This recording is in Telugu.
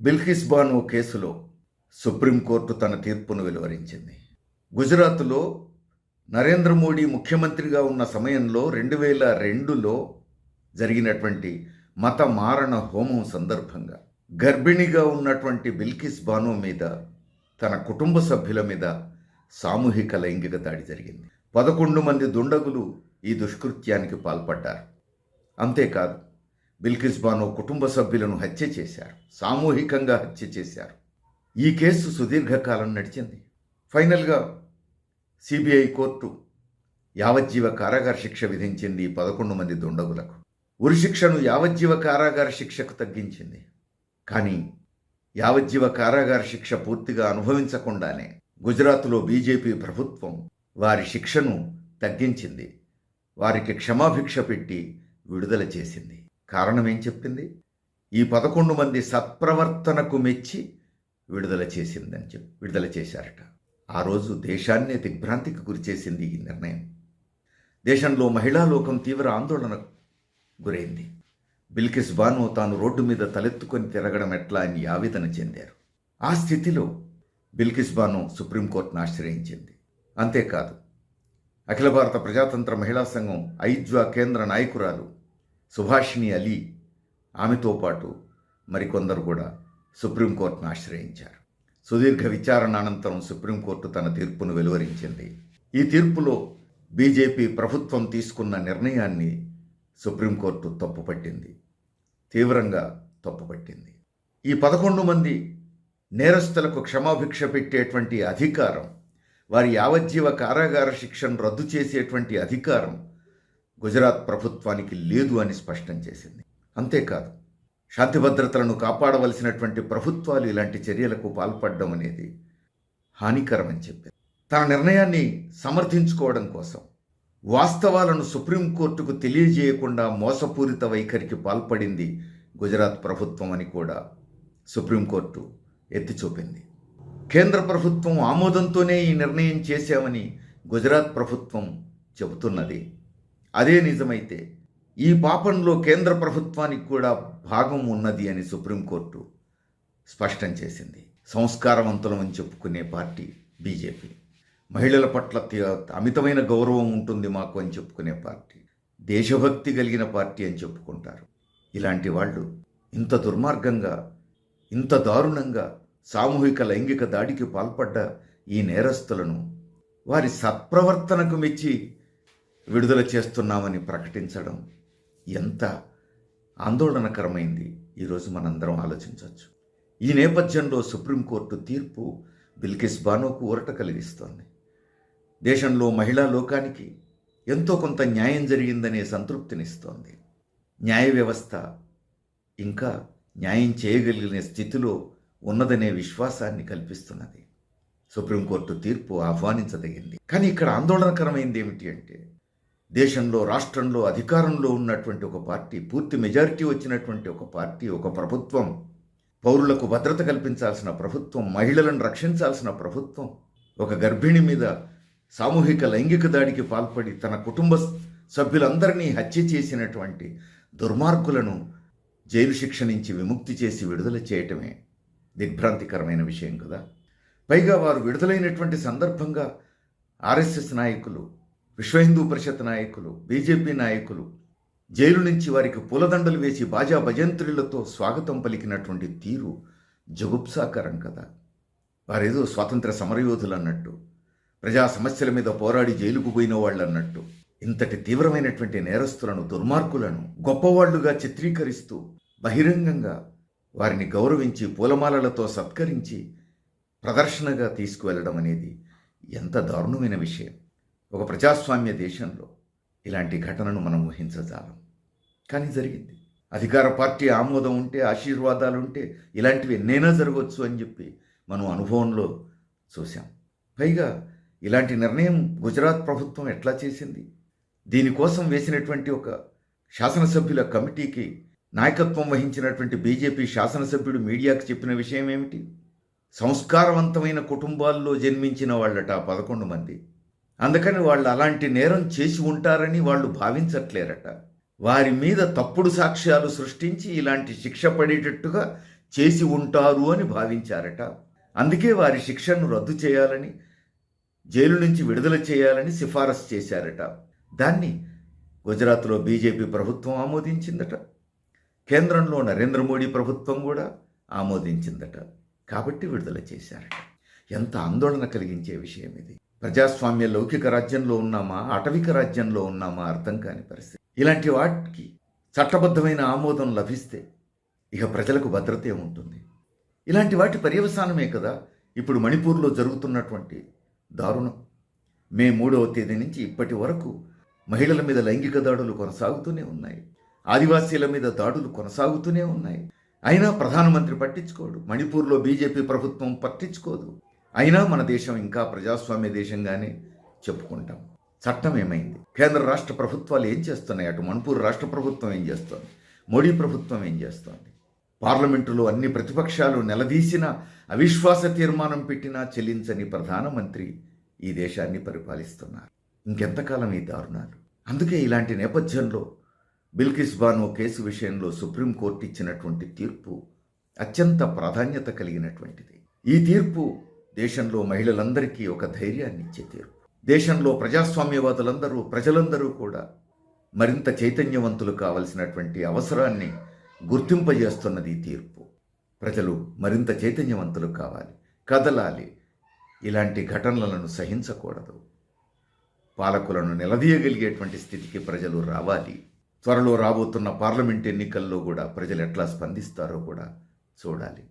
బిల్కిస్ బాను కేసులో సుప్రీంకోర్టు తన తీర్పును వెలువరించింది. గుజరాత్లో నరేంద్ర మోడీ ముఖ్యమంత్రిగా ఉన్న సమయంలో రెండు వేల రెండులో జరిగినటువంటి మత మారణ హోమం సందర్భంగా గర్భిణిగా ఉన్నటువంటి బిల్కిస్ బాను మీద తన కుటుంబ సభ్యుల మీద సామూహిక లైంగిక దాడి జరిగింది. పదకొండు మంది దుండగులు ఈ దుష్కృత్యానికి పాల్పడ్డారు. అంతేకాదు బిల్కిస్ బానో కుటుంబ సభ్యులను హత్య చేశారు. సామూహికంగా హత్య చేశారు. ఈ కేసు సుదీర్ఘకాలం నడిచింది. ఫైనల్గా సిబిఐ కోర్టు యావజ్జీవ కారాగార శిక్ష విధించింది పదకొండు మంది దుండగులకు. ఉరిశిక్షను యావజ్జీవ కారాగార శిక్షకు తగ్గించింది. కానీ యావజ్జీవ కారాగార శిక్ష పూర్తిగా అనుభవించకుండానే గుజరాత్లో బీజేపీ ప్రభుత్వం వారి శిక్షను తగ్గించింది. వారికి క్షమాభిక్ష పెట్టి విడుదల చేసింది. కారణం ఏం చెప్పింది? ఈ పదకొండు మంది సత్ప్రవర్తనకు మెచ్చి విడుదల చేసిందని చెప్పి విడుదల చేశారట. ఆ రోజు దేశాన్నే దిగ్భ్రాంతికి గురిచేసింది ఈ నిర్ణయం. దేశంలో మహిళా లోకం తీవ్ర ఆందోళనకు గురైంది. బిల్కిస్ బాను తాను రోడ్డు మీద తలెత్తుకొని తిరగడం ఎట్లా అని ఆవేదన చెందారు. ఆ స్థితిలో బిల్కిస్ బాను సుప్రీంకోర్టును ఆశ్రయించింది. అంతేకాదు అఖిల భారత ప్రజాతంత్ర మహిళా సంఘం ఐజ్వా కేంద్ర నాయకురాలు సుభాషిణి అలీ ఆమెతో పాటు మరికొందరు కూడా సుప్రీంకోర్టును ఆశ్రయించారు. సుదీర్ఘ విచారణ అనంతరం సుప్రీంకోర్టు తన తీర్పును వెలువరించింది. ఈ తీర్పులో బీజేపీ ప్రభుత్వం తీసుకున్న నిర్ణయాన్ని సుప్రీంకోర్టు తప్పుపట్టింది. తీవ్రంగా తప్పుపట్టింది. ఈ పదకొండు మంది నేరస్తులకు క్షమాభిక్ష పెట్టేటువంటి అధికారం వారి యావజ్జీవ కారాగార శిక్షను రద్దు చేసేటువంటి అధికారం గుజరాత్ ప్రభుత్వానికి లేదు అని స్పష్టం చేసింది. అంతేకాదు శాంతి భద్రతలను కాపాడవలసినటువంటి ప్రభుత్వాలు ఇలాంటి చర్యలకు పాల్పడడం అనేది హానికరమని చెప్పింది తన నిర్ణయాన్ని సమర్థించుకోవడం కోసం వాస్తవాలను సుప్రీంకోర్టుకు తెలియజేయకుండా మోసపూరిత వైఖరికి పాల్పడింది గుజరాత్ ప్రభుత్వం అని కూడా సుప్రీంకోర్టు ఎత్తి చూపింది కేంద్ర ప్రభుత్వం ఆమోదంతోనే ఈ నిర్ణయం చేశామని గుజరాత్ ప్రభుత్వం చెబుతున్నది. అదే నిజమైతే ఈ పాపంలో కేంద్ర ప్రభుత్వానికి కూడా భాగం ఉన్నది అని సుప్రీంకోర్టు స్పష్టం చేసింది. సంస్కారవంతులమని చెప్పుకునే పార్టీ బీజేపీ. మహిళల పట్ల అమితమైన గౌరవం ఉంటుంది మాకు అని చెప్పుకునే పార్టీ. దేశభక్తి కలిగిన పార్టీ అని చెప్పుకుంటారు. ఇలాంటి వాళ్ళు ఇంత దుర్మార్గంగా ఇంత దారుణంగా సామూహిక లైంగిక దాడికి పాల్పడ్డ ఈ నేరస్తులను వారి సత్ప్రవర్తనకు మెచ్చి విడుదల చేస్తున్నామని ప్రకటించడం ఎంత ఆందోళనకరమైంది ఈరోజు మనందరం ఆలోచించవచ్చు. ఈ నేపథ్యంలో సుప్రీంకోర్టు తీర్పు బిల్కిస్ బానోకు ఊరట కలిగిస్తోంది. దేశంలో మహిళా లోకానికి ఎంతో కొంత న్యాయం జరిగిందనే సంతృప్తినిస్తోంది. న్యాయ వ్యవస్థ ఇంకా న్యాయం చేయగలిగిన స్థితిలో ఉన్నదనే విశ్వాసాన్ని కల్పిస్తున్నది. సుప్రీంకోర్టు తీర్పు ఆహ్వానించదగింది. కానీ ఇక్కడ ఆందోళనకరమైంది ఏమిటి అంటే దేశంలో రాష్ట్రంలో అధికారంలో ఉన్నటువంటి ఒక పార్టీ పూర్తి మెజారిటీ వచ్చినటువంటి ఒక పార్టీ ఒక ప్రభుత్వం పౌరులకు భద్రత కల్పించాల్సిన ప్రభుత్వం మహిళలను రక్షించాల్సిన ప్రభుత్వం ఒక గర్భిణి మీద సామూహిక లైంగిక దాడికి పాల్పడి తన కుటుంబ సభ్యులందరినీ హత్య చేసినటువంటి దుర్మార్గులను జైలు శిక్ష నుంచి విముక్తి చేసి విడుదల చేయటమే దిగ్భ్రాంతికరమైన విషయం కదా. పైగా వారు విడుదలైనటువంటి సందర్భంగా ఆర్ఎస్ఎస్ నాయకులు విశ్వ హిందూ పరిషత్ నాయకులు బీజేపీ నాయకులు జైలు నుంచి వారికి పూలదండలు వేసి బాజా భజంత్రులతో స్వాగతం పలికినటువంటి తీరు జగుప్సాకరం కదా. వారేదో స్వాతంత్ర సమరయోధులు అన్నట్టు ప్రజా సమస్యల మీద పోరాడి జైలుకు పోయిన వాళ్ళు అన్నట్టు ఇంతటి తీవ్రమైనటువంటి నేరస్తులను దుర్మార్గులను గొప్పవాళ్ళుగా చిత్రీకరిస్తూ బహిరంగంగా వారిని గౌరవించి పూలమాలలతో సత్కరించి ప్రదర్శనగా తీసుకువెళ్ళడం అనేది ఎంత దారుణమైన విషయం. ఒక ప్రజాస్వామ్య దేశంలో ఇలాంటి ఘటనను మనం ఊహించజాలం. కానీ జరిగింది. అధికార పార్టీ ఆమోదం ఉంటే ఆశీర్వాదాలు ఉంటే ఇలాంటివి ఎన్నైనా జరగవచ్చు అని చెప్పి మనం అనుభవంలో చూసాం పైగా ఇలాంటి నిర్ణయం గుజరాత్ ప్రభుత్వం ఎట్లా చేసింది? దీనికోసం వేసినటువంటి ఒక శాసనసభ్యుల కమిటీకి నాయకత్వం వహించినటువంటి బీజేపీ శాసనసభ్యుడు మీడియాకు చెప్పిన విషయం ఏమిటి? సంస్కారవంతమైన కుటుంబాల్లో జన్మించిన వాళ్ళట పదకొండు మంది. అందుకని వాళ్ళు అలాంటి నేరం చేసి ఉంటారని వాళ్ళు భావించట్లేరట. వారి మీద తప్పుడు సాక్ష్యాలు సృష్టించి ఇలాంటి శిక్ష పడేటట్టుగా చేసి ఉంటారు అని భావించారట. అందుకే వారి శిక్షను రద్దు చేయాలని జైలు నుంచి విడుదల చేయాలని సిఫారసు చేశారట. దాన్ని గుజరాత్లో బీజేపీ ప్రభుత్వం ఆమోదించిందట. కేంద్రంలో నరేంద్ర మోడీ ప్రభుత్వం కూడా ఆమోదించిందట. కాబట్టి విడుదల చేశారట. ఎంత ఆందోళన కలిగించే విషయం ఇది. ప్రజాస్వామ్య లౌకిక రాజ్యంలో ఉన్నామా అటవిక రాజ్యంలో ఉన్నామా అర్థం కాని పరిస్థితి. ఇలాంటి వాటికి చట్టబద్ధమైన ఆమోదం లభిస్తే ఇక ప్రజలకు భద్రతే ఉంటుంది. ఇలాంటి వాటి పర్యవసానమే కదా ఇప్పుడు మణిపూర్లో జరుగుతున్నటువంటి దారుణం. మే మూడవ తేదీ నుంచి ఇప్పటి వరకు మహిళల మీద లైంగిక దాడులు కొనసాగుతూనే ఉన్నాయి. ఆదివాసీల మీద దాడులు కొనసాగుతూనే ఉన్నాయి. అయినా ప్రధానమంత్రి పట్టించుకోడు. మణిపూర్లో బీజేపీ ప్రభుత్వం పట్టించుకోదు. అయినా మన దేశం ఇంకా ప్రజాస్వామ్య దేశంగానే చెప్పుకుంటాం. చట్టం ఏమైంది? కేంద్ర రాష్ట్ర ప్రభుత్వాలు ఏం చేస్తున్నాయి? అటు మణిపూర్ రాష్ట్ర ప్రభుత్వం ఏం చేస్తోంది? మోడీ ప్రభుత్వం ఏం చేస్తోంది? పార్లమెంటులో అన్ని ప్రతిపక్షాలు నిలదీసిన అవిశ్వాస తీర్మానం పెట్టినా చెల్లించని ప్రధానమంత్రి ఈ దేశాన్ని పరిపాలిస్తున్నారు. ఇంకెంతకాలం ఈ దారుణాలు? అందుకే ఇలాంటి నేపథ్యంలో బిల్కిస్ బానో కేసు విషయంలో సుప్రీంకోర్టు ఇచ్చినటువంటి తీర్పు అత్యంత ప్రాధాన్యత కలిగినటువంటిది. ఈ తీర్పు దేశంలో మహిళలందరికీ ఒక ధైర్యాన్ని ఇచ్చే తీర్పు దేశంలో ప్రజాస్వామ్యవాదులందరూ ప్రజలందరూ కూడా మరింత చైతన్యవంతులు కావలసినటువంటి అవసరాన్ని గుర్తింపజేస్తున్నది ఈ తీర్పు. ప్రజలు మరింత చైతన్యవంతులు కావాలి కదలాలి. ఇలాంటి ఘటనలను సహించకూడదు. పాలకులను నిలదీయగలిగేటువంటి స్థితికి ప్రజలు రావాలి. త్వరలో రాబోతున్న పార్లమెంట్ ఎన్నికల్లో కూడా ప్రజలు ఎట్లా స్పందిస్తారో కూడా చూడాలి.